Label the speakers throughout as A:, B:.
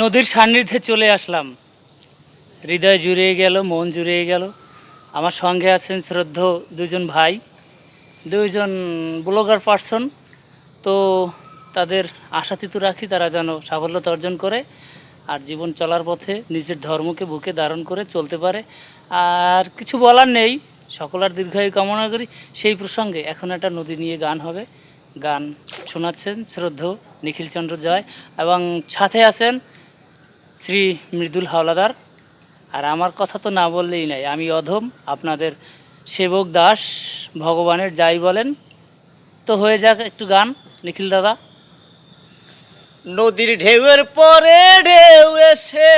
A: নদীর সান্নিধ্যে চলে আসলাম। হৃদয় জুড়িয়ে গেল, মন জুড়িয়ে গেল। আমার সঙ্গে আছেন শ্রদ্ধ দুজন ভাই, দুইজন ব্লগার পার্সন। তো তাদের আশাতীত রাখি তারা যেন সাফল্যতা অর্জন করে আর জীবন চলার পথে নিজের ধর্মকে বুকে ধারণ করে চলতে পারে। আর কিছু বলার নেই সকলার দীর্ঘায়ু কামনা করি। সেই প্রসঙ্গে এখন একটা নদী নিয়ে গান হবে। গান শোনাচ্ছেন শ্রদ্ধ নিখিলচন্দ্র জয় এবং সাথে আছেন শ্রী মৃদুল হাওলাদার। আর আমার কথা তো না বললেই নাই, আমি অধম, আপনাদের সেবক দাস, ভগবানের যাই বলেন। তো হয়ে যাক একটু গান, নিখিল দাদা।
B: নদীর ঢেউয়ের পরে ঢেউ এসে,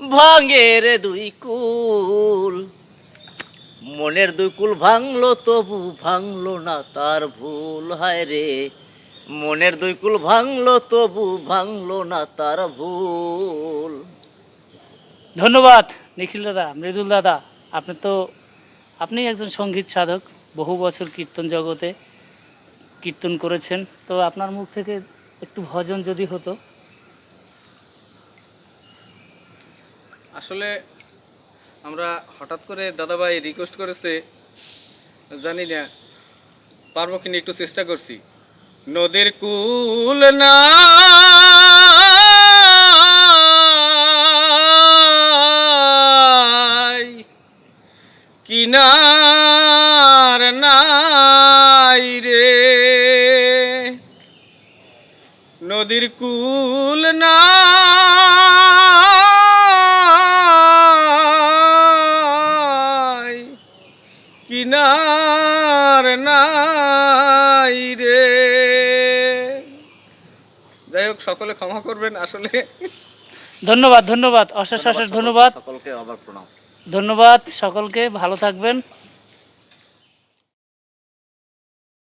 B: ভাঙের দুই কুল। মনের দুই কুল ভাঙলো, তবু ভাঙলো না তার ভুল, হায় রে। মনের দুই কুল ভাঙলো তবু ভাঙলো না তার ভুল।
A: ধন্যবাদ নিখিল দাদা মৃদুল দাদা। আপনি তো আপনি একজন সংগীত সাধক বহু বছর কীর্তন জগতে কীর্তন করেছেন। তো আপনার মুখ থেকে একটু ভজন যদি হতো।
C: আসলে আমরা হঠাৎ করে দাদাভাই রিকোয়েস্ট করেছে জানি না পারব কিনা একটু চেষ্টা করছি। নদীর কুল না। কিনার নাই রে। নদীর কুল না। কিনার নাই। যাই হোক সকলে ক্ষমা করবেন আসলে।
A: ধন্যবাদ ধন্যবাদ। অশেষ অশেষ ধন্যবাদ
B: সকলকে আবার প্রণাম।
A: ধন্যবাদ সকলকে ভালো থাকবেন।